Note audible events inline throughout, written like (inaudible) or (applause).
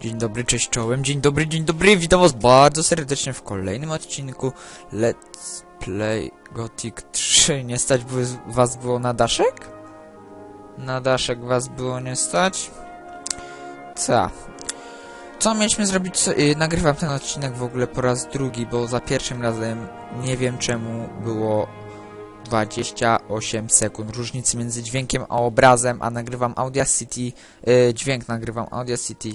Dzień dobry, cześć czołem, dzień dobry, dzień dobry, witam was bardzo serdecznie w kolejnym odcinku Let's Play Gothic 3. Nie stać by was było na daszek? Na daszek was było nie stać? Co? Co mieliśmy zrobić? Co, yy, nagrywam ten odcinek w ogóle po raz drugi, bo za pierwszym razem nie wiem czemu było 28 sekund różnicy między dźwiękiem a obrazem, a nagrywam Audacity, yy, dźwięk nagrywam Audacity,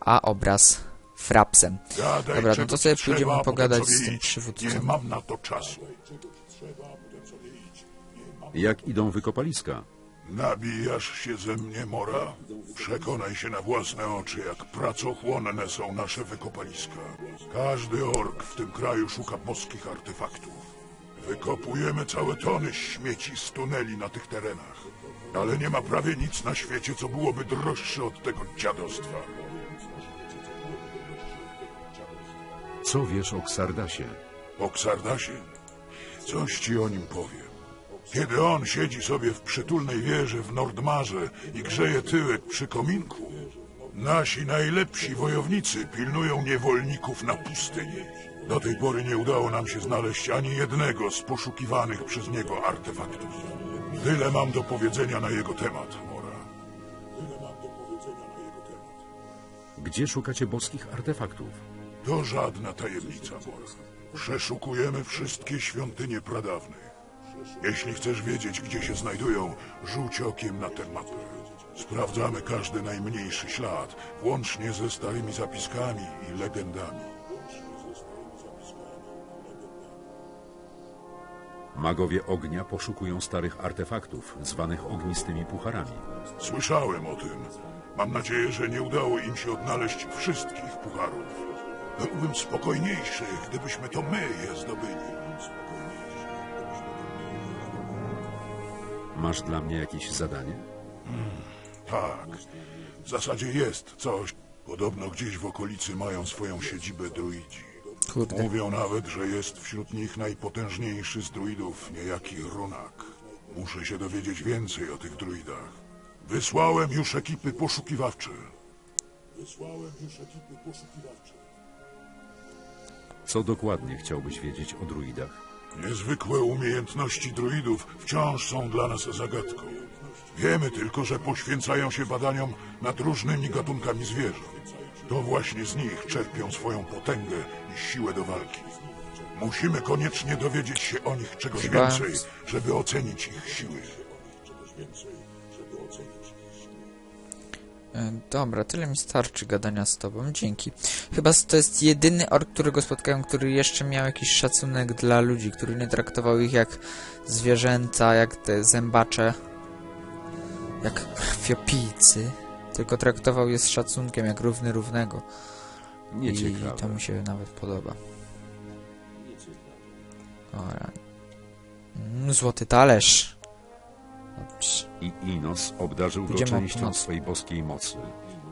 a obraz frapsem. Gadaj, Dobra, no to sobie pójdziemy trzeba, pogadać z tym przywódcą. Nie mam na to czasu. Jak idą wykopaliska? Nabijasz się ze mnie, Mora? Przekonaj się na własne oczy, jak pracochłonne są nasze wykopaliska. Każdy ork w tym kraju szuka boskich artefaktów. Wykopujemy całe tony śmieci z tuneli na tych terenach. Ale nie ma prawie nic na świecie, co byłoby droższe od tego dziadostwa. Co wiesz o Ksardasie? O Ksardasie? Coś ci o nim powiem. Kiedy on siedzi sobie w przytulnej wieży w Nordmarze i grzeje tyłek przy kominku, nasi najlepsi wojownicy pilnują niewolników na pustyni. Do tej pory nie udało nam się znaleźć ani jednego z poszukiwanych przez niego artefaktów. Tyle mam do powiedzenia na jego temat, Mora. Tyle mam do powiedzenia na jego temat. Gdzie szukacie boskich artefaktów? To żadna tajemnica, Mora. Przeszukujemy wszystkie świątynie pradawnych. Jeśli chcesz wiedzieć, gdzie się znajdują, rzuć okiem na tę mapę. Sprawdzamy każdy najmniejszy ślad, włącznie ze starymi zapiskami i legendami. Magowie ognia poszukują starych artefaktów, zwanych ognistymi pucharami. Słyszałem o tym. Mam nadzieję, że nie udało im się odnaleźć wszystkich pucharów. Byłbym spokojniejszy, gdybyśmy to my je zdobyli. Masz dla mnie jakieś zadanie? Tak, w zasadzie jest coś. Podobno gdzieś w okolicy mają swoją siedzibę druidzi. Kurde. Mówią nawet, że jest wśród nich najpotężniejszy z druidów, niejaki Runak. Muszę się dowiedzieć więcej o tych druidach. Wysłałem już ekipy poszukiwawcze. Wysłałem już ekipy poszukiwawcze. Co dokładnie chciałbyś wiedzieć o druidach? Niezwykłe umiejętności druidów wciąż są dla nas zagadką. Wiemy tylko, że poświęcają się badaniom nad różnymi gatunkami zwierząt. To właśnie z nich czerpią swoją potęgę i siłę do walki. Musimy koniecznie dowiedzieć się o nich czegoś Chyba- więcej, żeby ocenić ich siły. E, Dobra, tyle mi starczy gadania z tobą, dzięki. Chyba to jest jedyny ork, którego spotkałem, który jeszcze miał jakiś szacunek dla ludzi, który nie traktował ich jak zwierzęta, jak te zębacze, jak krwiopijcy, tylko traktował je z szacunkiem, jak równy równego. I Nieciekawe. to mi się nawet podoba. Dobra. Mm, złoty talerz. Dobrze. I Inos obdarzył go częścią północy. swej boskiej mocy,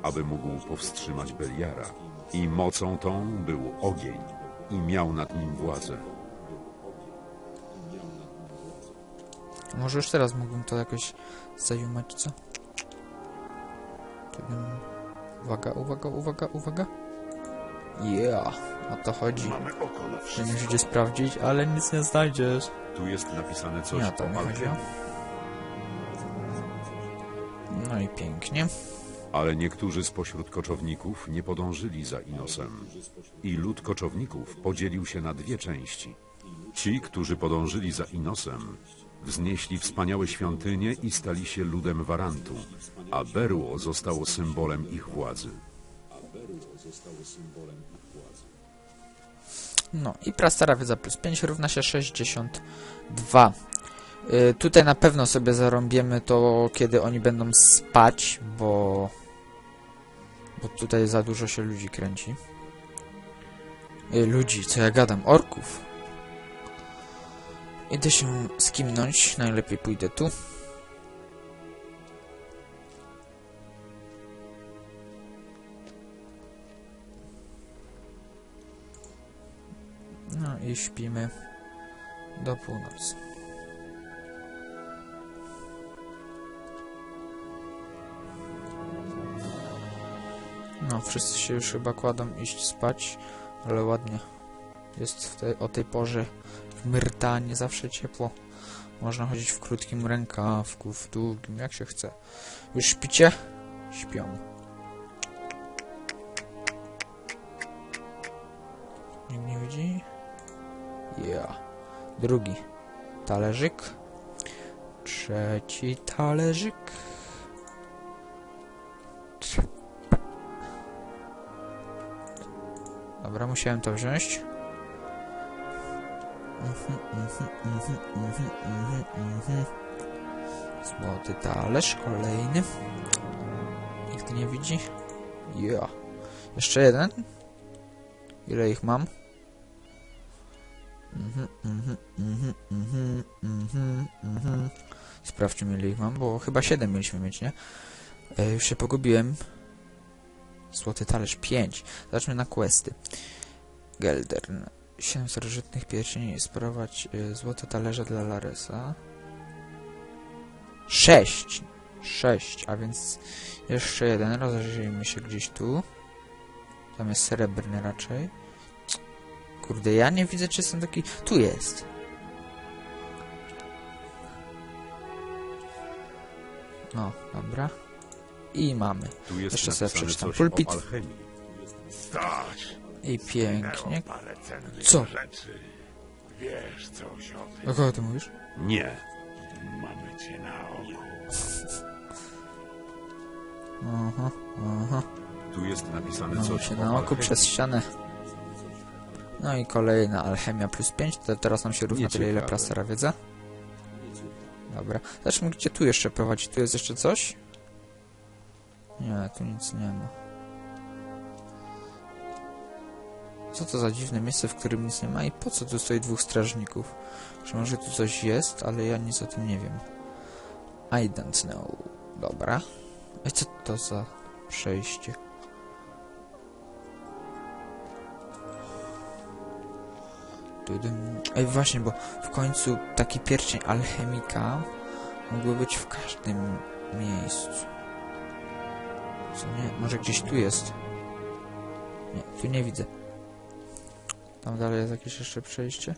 aby mógł powstrzymać Beliara. I mocą tą był ogień i miał nad nim władzę. Może już teraz mógłbym to jakoś zajumać, co? Tu bym... Uwaga, uwaga, uwaga, uwaga. Yeah, o to chodzi. Mamy oko na wszystko. musicie sprawdzić, ale nic nie znajdziesz. Tu jest napisane coś Nie to o alchemii. No i pięknie. Ale niektórzy spośród koczowników nie podążyli za Inosem. I lud koczowników podzielił się na dwie części. Ci, którzy podążyli za Inosem, wznieśli wspaniałe świątynie i stali się ludem Warantu, a berło zostało symbolem ich władzy. No i prastara wiedza plus 5 równa się 62. Y, tutaj na pewno sobie zarąbiemy to, kiedy oni będą spać, bo... Bo tutaj za dużo się ludzi kręci. Y, ludzi, co ja gadam, orków. Idę się skimnąć, najlepiej pójdę tu. No i śpimy do północy. No, wszyscy się już chyba kładą iść spać, ale ładnie. Jest tej, o tej porze w Myrtanie zawsze ciepło. Można chodzić w krótkim rękawku, w długim, jak się chce. Już śpicie? Śpią. Nikt nie widzi? Ja. Drugi talerzyk. Trzeci talerzyk. Dobra, musiałem to wziąć. Mhm, mhm, mhm. Złoty talerz, kolejny. Nikt nie widzi? Ja. Jeszcze jeden? Ile ich mam? Sprawdźmy ile ich mam, bo chyba 7 mieliśmy mieć, nie? E, już się pogubiłem. Złoty talerz 5. Zacznijmy na questy. Geldern. 7 starożytnych pierścieni. Sprawować y, złote talerze dla Laresa. 6. 6, a więc jeszcze jeden. Rozejrzyjmy się gdzieś tu. Tam jest srebrny raczej. Kurde, ja nie widzę, czy jestem taki... Tu jest. No, dobra. I mamy. Tu jest Jeszcze sobie przeczytam. Pulpit. I pięknie. Co? rzeczy. Wiesz coś o kogo ty mówisz? Nie. Mamy cię na oku. Aha, aha. Tu jest napisane Mamy coś się na oku przez ścianę. No i kolejna alchemia plus 5. To teraz nam się równa tyle, ile plastera wiedza. Dobra. Zacznijmy, gdzie tu jeszcze prowadzi. Tu jest jeszcze coś? Nie, tu nic nie ma. Co to za dziwne miejsce, w którym nic nie ma i po co tu stoi dwóch strażników? Czy może tu coś jest, ale ja nic o tym nie wiem. I don't know. Dobra. I co to za przejście? Ej, właśnie, bo w końcu taki pierścień alchemika mógłby być w każdym miejscu. Co nie? Może gdzieś tu jest. Nie, tu nie widzę. Tam dalej jest jakieś jeszcze przejście.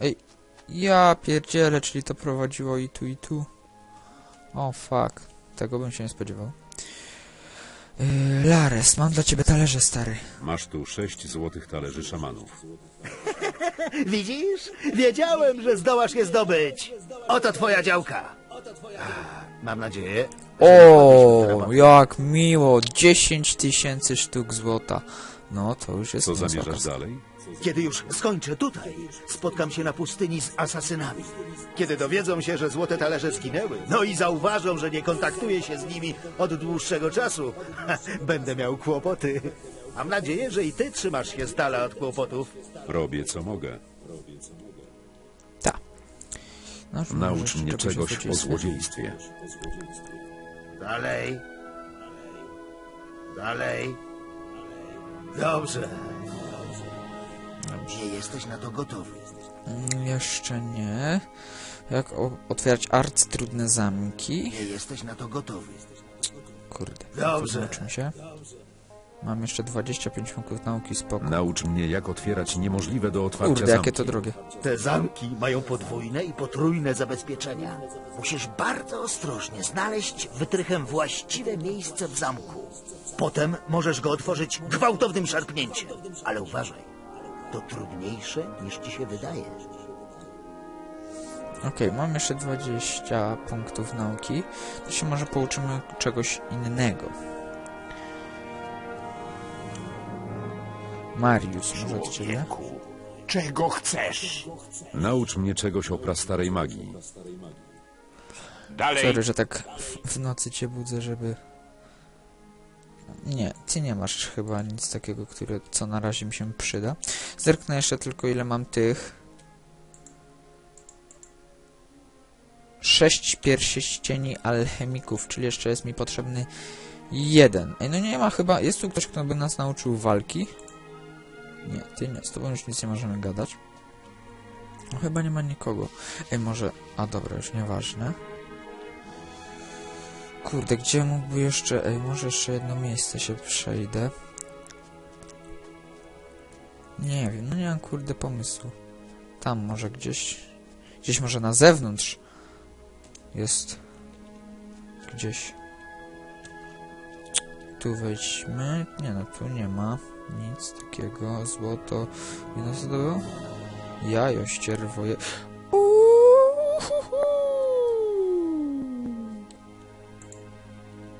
Ej, ja pierdzielę, czyli to prowadziło i tu, i tu. O, fuck. Tego bym się nie spodziewał. Yy, Lares, mam dla ciebie talerze, stary. Masz tu sześć złotych talerzy szamanów. (laughs) Widzisz? Wiedziałem, że zdołasz je zdobyć. Oto twoja działka. Mam nadzieję. O, jak miło! 10 tysięcy sztuk złota. No, to już jest Co niezła zamierzasz kasa. dalej? Kiedy już skończę tutaj, spotkam się na pustyni z asasynami. Kiedy dowiedzą się, że złote talerze zginęły, no i zauważą, że nie kontaktuję się z nimi od dłuższego czasu, (laughs) będę miał kłopoty. Mam nadzieję, że i ty trzymasz się z dala od kłopotów. Robię co mogę. Naucz mnie czegoś o złodziejstwie. Dalej. Dalej. Dobrze. Nie jesteś na to gotowy. Mm, Jeszcze nie. Jak otwierać arc trudne zamki? Nie jesteś na to gotowy. Kurde. Dobrze. Się. Mam jeszcze 25 punktów nauki, spoko. Naucz mnie, jak otwierać niemożliwe do otwarcia Kurde, zamki. jakie to drogie. Te zamki mają podwójne i potrójne zabezpieczenia. Musisz bardzo ostrożnie znaleźć wytrychem właściwe miejsce w zamku. Potem możesz go otworzyć gwałtownym szarpnięciem. Ale uważaj, to trudniejsze niż ci się wydaje. Okej, mam jeszcze 20 punktów nauki. To się może pouczymy czegoś innego. Mariusz, może od ciebie? Czego chcesz? Naucz mnie czegoś o prastarej magii. Dalej. Sorry, że tak w, w nocy cię budzę, żeby... Nie, ty nie masz chyba nic takiego, które, co na razie mi się przyda. Zerknę jeszcze tylko, ile mam tych. Sześć pierścieni alchemików, czyli jeszcze jest mi potrzebny jeden. Ej, no nie ma chyba... Jest tu ktoś, kto by nas nauczył walki? Nie, ty nie, z tobą już nic nie możemy gadać. No chyba nie ma nikogo. Ej, może... A dobra, już nieważne. Kurde, gdzie mógłby jeszcze... Ej, może jeszcze jedno miejsce się przejdę. Nie wiem, no nie mam kurde pomysłu. Tam może gdzieś... Gdzieś może na zewnątrz jest... Gdzieś... Tu wejdźmy. Nie no, tu nie ma nic takiego. Złoto... Nie co to było? Jajo ścierwoje...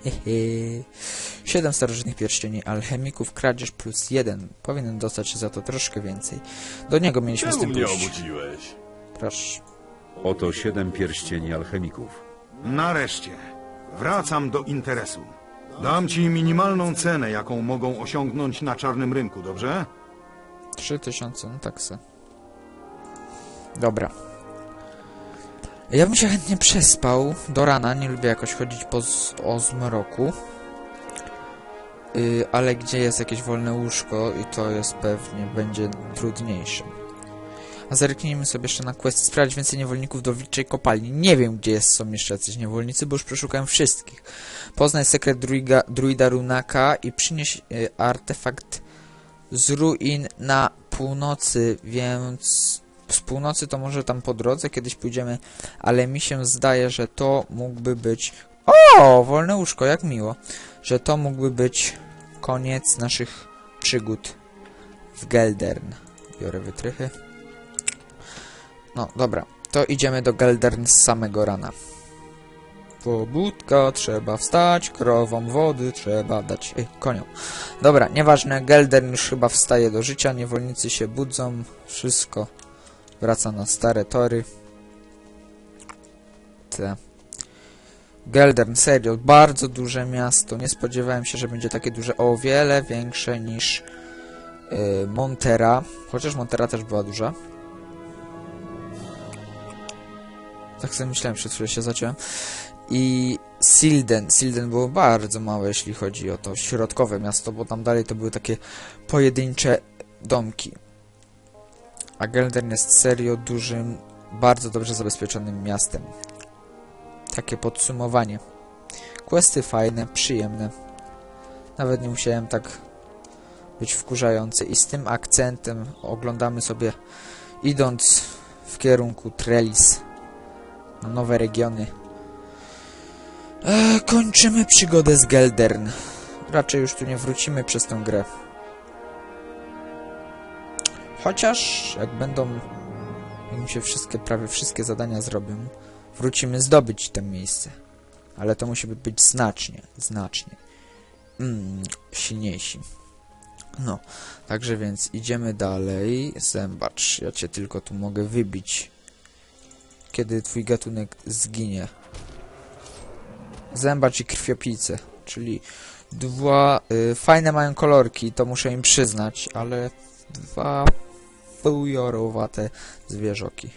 Hehe. 7 starożytnych pierścieni alchemików, kradzież plus 1. Powinien dostać za to troszkę więcej. Do niego mieliśmy z Czemu tym mnie pójść. obudziłeś? Proszę. Oto siedem pierścieni alchemików. Nareszcie. Wracam do interesu. Dam ci minimalną cenę, jaką mogą osiągnąć na czarnym rynku, dobrze? 3000, no tak se. Dobra. Ja bym się chętnie przespał do rana, nie lubię jakoś chodzić po z, o zmroku. Yy, ale gdzie jest jakieś wolne łóżko i to jest pewnie będzie trudniejsze. A zerknijmy sobie jeszcze na quest sprawdzić więcej niewolników do wilczej kopalni. Nie wiem, gdzie jest, są jeszcze jacyś niewolnicy, bo już przeszukałem wszystkich. Poznaj sekret druiga, druida Runaka i przynieś yy, artefakt z ruin na północy, więc z północy to może tam po drodze kiedyś pójdziemy, ale mi się zdaje, że to mógłby być... O, wolne łóżko, jak miło. Że to mógłby być koniec naszych przygód w Geldern. Biorę wytrychy. No, dobra. To idziemy do Geldern z samego rana. Pobudka, trzeba wstać, krowom wody trzeba dać, ej, koniom. Dobra, nieważne, Geldern już chyba wstaje do życia, niewolnicy się budzą, wszystko wraca na stare tory. Te. Geldern, serio, bardzo duże miasto, nie spodziewałem się, że będzie takie duże, o wiele większe niż yy, Montera, chociaż Montera też była duża. Tak sobie myślałem, przed chwilą się zaciąłem. I Silden. Silden było bardzo małe, jeśli chodzi o to środkowe miasto, bo tam dalej to były takie pojedyncze domki. A Geldern jest serio dużym, bardzo dobrze zabezpieczonym miastem. Takie podsumowanie. Questy fajne, przyjemne. Nawet nie musiałem tak być wkurzający. I z tym akcentem oglądamy sobie, idąc w kierunku Trellis, nowe regiony. Eee, kończymy przygodę z Geldern. Raczej już tu nie wrócimy przez tę grę. Chociaż, jak będą... Jak mi się wszystkie, prawie wszystkie zadania zrobią, wrócimy zdobyć to miejsce. Ale to musi być znacznie, znacznie mm, silniejsi. No, także więc idziemy dalej. Zębacz, ja cię tylko tu mogę wybić. Kiedy twój gatunek zginie. Zębacz i krwiopijce, czyli dwa y, fajne mają kolorki, to muszę im przyznać, ale dwa fujorowate zwierzoki.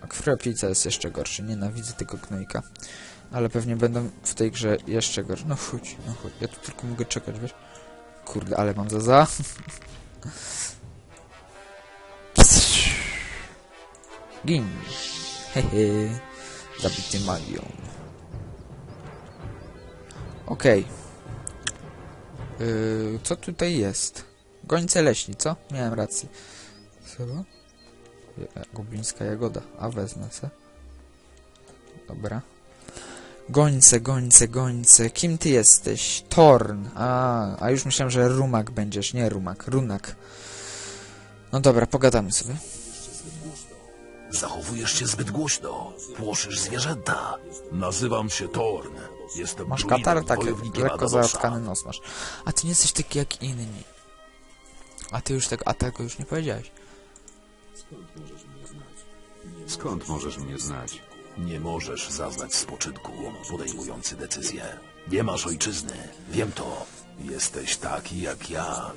A krwiopijca jest jeszcze gorszy, nienawidzę tego gnojka. Ale pewnie będą w tej grze jeszcze gorsze. No chodź, no chodź, ja tu tylko mogę czekać, wiesz? Kurde, ale mam za za. (laughs) Gin. Hehe. Zabity magią. Okej. Yy, co tutaj jest? Gońce leśni, co? Miałem rację. Co? Goblińska jagoda. A wezmę se. Dobra. Gońce, gońce, gońce. Kim ty jesteś? Torn. A, a już myślałem, że Rumak będziesz. Nie Rumak, Runak. No dobra, pogadamy sobie. Zachowujesz się zbyt głośno. Płoszysz zwierzęta. Nazywam się Torn. Jestem Masz katar? Tak, wojownikiem lekko zatkany nos masz. A ty nie jesteś taki jak inni. A ty już tak, a tego już nie powiedziałeś. Skąd możesz mnie znać? Nie możesz zaznać spoczynku, podejmujący decyzje. Nie masz ojczyzny. Wiem to. Jesteś taki jak ja.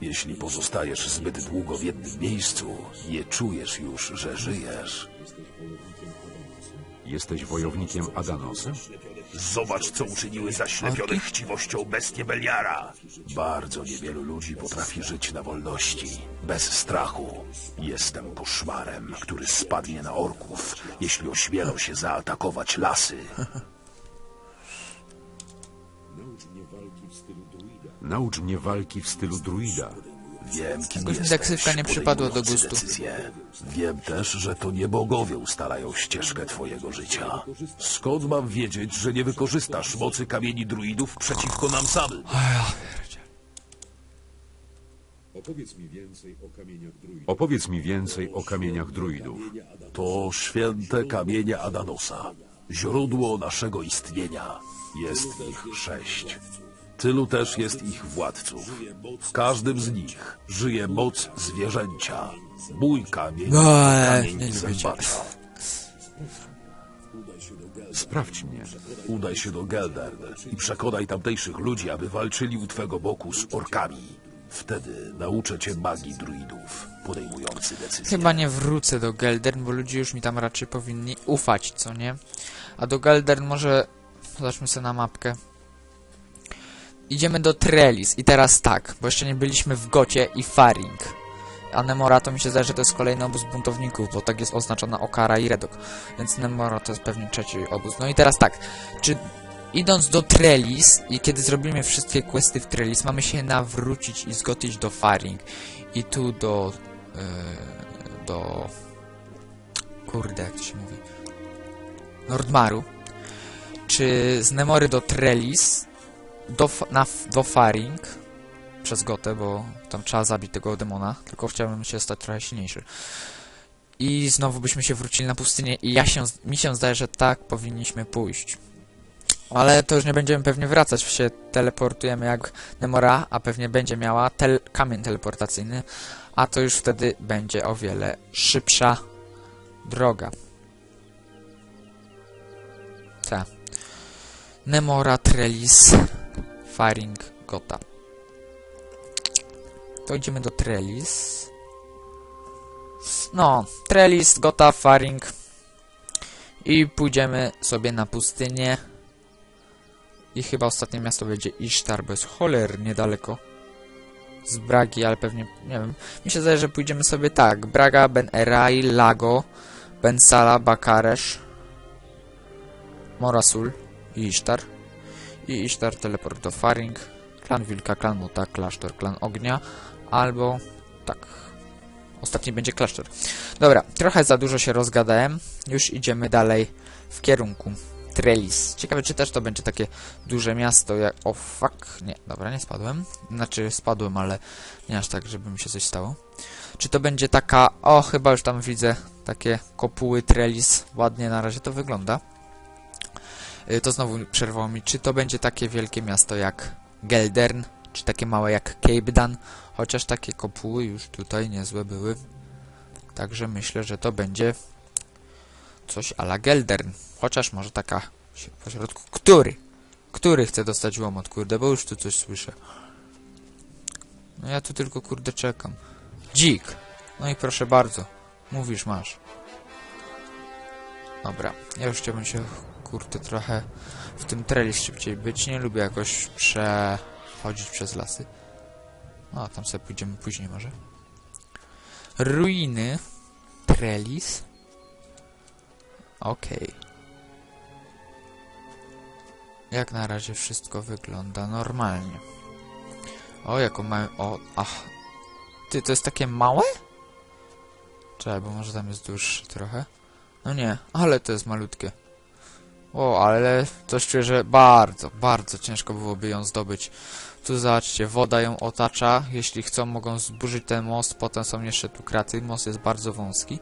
Jeśli pozostajesz zbyt długo w jednym miejscu, nie czujesz już, że żyjesz. Jesteś wojownikiem Adanosem? Zobacz, co uczyniły zaślepione chciwością bestie Beliara. Bardzo niewielu ludzi potrafi żyć na wolności, bez strachu. Jestem koszmarem, który spadnie na orków, jeśli ośmielą się zaatakować lasy. Naucz mnie walki w stylu druida. Wiem, kim Jakoś mi jesteś, ksywka nie przypadła do podejmujący gustu. Decyzje. Wiem też, że to nie bogowie ustalają ścieżkę twojego życia. Skąd mam wiedzieć, że nie wykorzystasz mocy kamieni druidów przeciwko nam samym? Opowiedz mi więcej o kamieniach druidów. To święte kamienie Adanosa, źródło naszego istnienia. Jest ich sześć. Tylu też jest ich władców. W każdym z nich żyje moc zwierzęcia. Mój kamień No, kamień zębacza. Sprawdź mnie. Udaj się do Geldern i przekonaj tamtejszych ludzi, aby walczyli u twego boku z orkami. Wtedy nauczę cię magii druidów, podejmujący decyzje. Chyba nie wrócę do Geldern, bo ludzie już mi tam raczej powinni ufać, co nie? A do Geldern może... Zobaczmy sobie na mapkę. Idziemy do Trellis i teraz tak, bo jeszcze nie byliśmy w Gocie i Faring. A Nemora to mi się zdaje, że to jest kolejny obóz buntowników, bo tak jest oznaczona Okara i Redok. Więc Nemora to jest pewnie trzeci obóz. No i teraz tak, czy idąc do Trellis i kiedy zrobimy wszystkie questy w Trellis, mamy się nawrócić i zgotić do Faring. I tu do... Yy, do... Kurde, jak to się mówi? Nordmaru. Czy z Nemory do Trellis, do, na, do Faring, przez Gotę, bo tam trzeba zabić tego demona, tylko chciałbym się stać trochę silniejszy. I znowu byśmy się wrócili na pustynię i ja się, mi się zdaje, że tak powinniśmy pójść. Ale to już nie będziemy pewnie wracać, się teleportujemy jak Nemora, a pewnie będzie miała tel kamień teleportacyjny, a to już wtedy będzie o wiele szybsza droga. Ta. Nemora, Trellis, Faring, Gota. To idziemy do Trellis. No, Trellis, Gota, Faring. I pójdziemy sobie na pustynię. I chyba ostatnie miasto będzie Ishtar, bo jest cholernie daleko. Z Bragi, ale pewnie, nie wiem. Mi się zdaje, że pójdziemy sobie tak. Braga, Ben Erai, Lago, Ben Sala, Bakaresz, Morasul i Ishtar. I Ishtar teleport do Faring, klan Wilka, klan Muta, klasztor, klan Ognia, albo tak. Ostatni będzie klasztor. Dobra, trochę za dużo się rozgadałem. Już idziemy dalej w kierunku Trellis. Ciekawe, czy też to będzie takie duże miasto jak... O, fuck. Nie, dobra, nie spadłem. Znaczy, spadłem, ale nie aż tak, żeby mi się coś stało. Czy to będzie taka... O, chyba już tam widzę takie kopuły Trellis. Ładnie na razie to wygląda. Y, To znowu przerwało mi. Czy to będzie takie wielkie miasto jak Geldern? Czy takie małe jak Cape Dan? Chociaż takie kopuły już tutaj niezłe były. Także myślę, że to będzie coś ala Geldern. Chociaż może taka pośrodku. Który? Który chce dostać łomot, kurde, bo już tu coś słyszę. No ja tu tylko, kurde, czekam. Dzik. No i proszę bardzo. Mówisz, masz. Dobra, ja już chciałbym się, kurde, trochę w tym trailis szybciej być. Nie lubię jakoś przechodzić przez lasy. No, tam sobie pójdziemy później może. Ruiny. Trellis. Okej. Jak na razie wszystko wygląda normalnie. O, jaką mają... O, ach. Ty, to jest takie małe? Czekaj, bo może tam jest dłuższy trochę. No nie, ale to jest malutkie. O, ale coś czuję, że bardzo, bardzo ciężko byłoby ją zdobyć. Tu zobaczcie, woda ją otacza. Jeśli chcą, mogą zburzyć ten most. Potem są jeszcze tu kraty. Most jest bardzo wąski.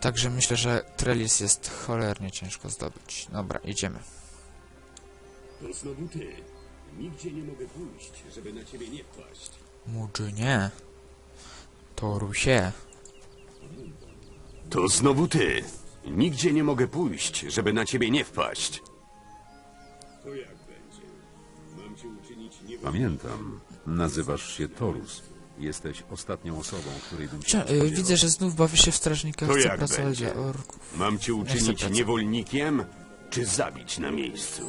Także myślę, że Trellis jest cholernie ciężko zdobyć. Dobra, idziemy. To znowu ty. Nigdzie nie mogę pójść, żeby na ciebie nie wpaść. Murzynie. Toru się. To znowu ty. Nigdzie nie mogę pójść, żeby na ciebie nie wpaść. To jak będzie? Mam cię uczynić nie Pamiętam. Nazywasz się Torus. Jesteś ostatnią osobą, której bym się Cze- y, spodziewał. widzę, że znów bawi się w strażnikach. To Chce jak pracować będzie? dla orków. Mam cię chcę uczynić pracować. niewolnikiem? czy zabić na miejscu?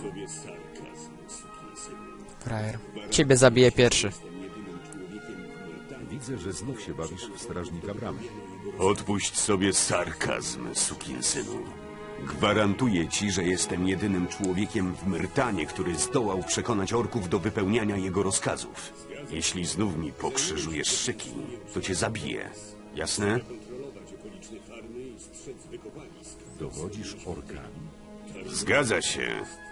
Frajer. Ciebie zabiję pierwszy. Widzę, że znów się bawisz w strażnika bramy. Odpuść sobie sarkazm, sukinsynu. Gwarantuję ci, że jestem jedynym człowiekiem w Myrtanie, który zdołał przekonać orków do wypełniania jego rozkazów. Jeśli znów mi pokrzyżujesz szyki, to cię zabiję. Jasne? Dowodzisz orkami? Zgadza się.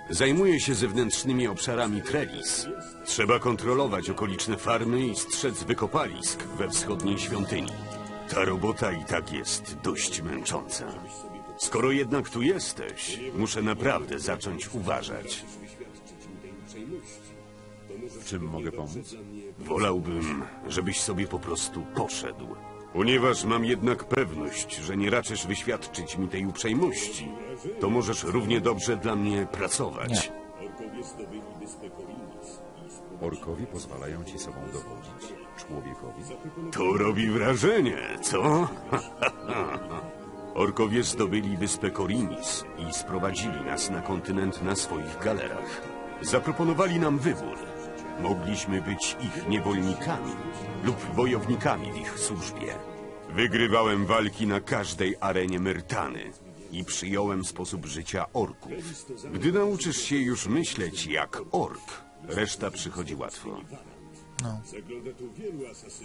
Zajmuję się zewnętrznymi obszarami Trellis. Trzeba kontrolować okoliczne farmy i strzec wykopalisk we wschodniej świątyni. Ta robota i tak jest dość męcząca. Skoro jednak tu jesteś, muszę naprawdę zacząć uważać. W czym mogę pomóc? Wolałbym, żebyś sobie po prostu poszedł. Ponieważ mam jednak pewność, że nie raczysz wyświadczyć mi tej uprzejmości, to możesz równie dobrze dla mnie pracować. Orkowie pozwalają ci sobą dowodzić. Człowiekowi? To robi wrażenie, co? (laughs) Orkowie zdobyli wyspę Korinis i sprowadzili nas na kontynent na swoich galerach. Zaproponowali nam wybór. Mogliśmy być ich niewolnikami lub wojownikami w ich służbie. Wygrywałem walki na każdej arenie Myrtany i przyjąłem sposób życia orków. Gdy nauczysz się już myśleć jak ork, reszta przychodzi łatwo.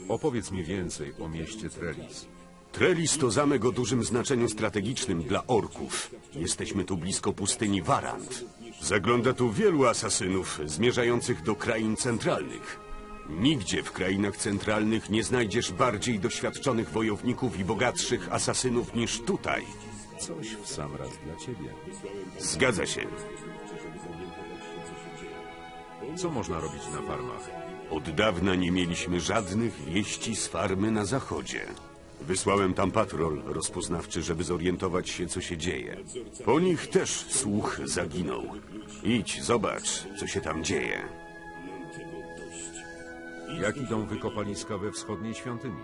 Opowiedz mi więcej o mieście Trellis. Trellis to zamek o dużym znaczeniu strategicznym dla orków. Jesteśmy tu blisko pustyni Warant. Zagląda tu wielu asasynów zmierzających do krain centralnych. Nigdzie w krainach centralnych nie znajdziesz bardziej doświadczonych wojowników i bogatszych asasynów niż tutaj. Coś w sam raz dla ciebie. Zgadza się. Co można robić na farmach? Od dawna nie mieliśmy żadnych wieści z farmy na zachodzie. Wysłałem tam patrol rozpoznawczy, żeby zorientować się, co się dzieje. Po nich też słuch zaginął. Idź, zobacz, co się tam dzieje. Jak idą wykopaliska we wschodniej świątyni?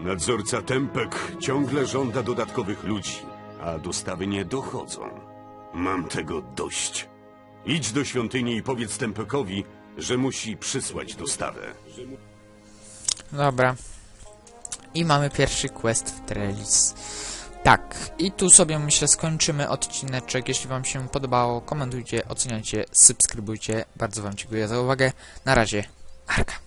Nadzorca Tempek ciągle żąda dodatkowych ludzi, a dostawy nie dochodzą. Mam tego dość. Idź do świątyni i powiedz Tempekowi, że musi przysłać dostawę. Dobra. I mamy pierwszy quest w Trellis. Tak, i tu sobie myślę skończymy odcineczek. Jeśli wam się podobało, komentujcie, oceniajcie, subskrybujcie. Bardzo wam dziękuję za uwagę. Na razie, Arka.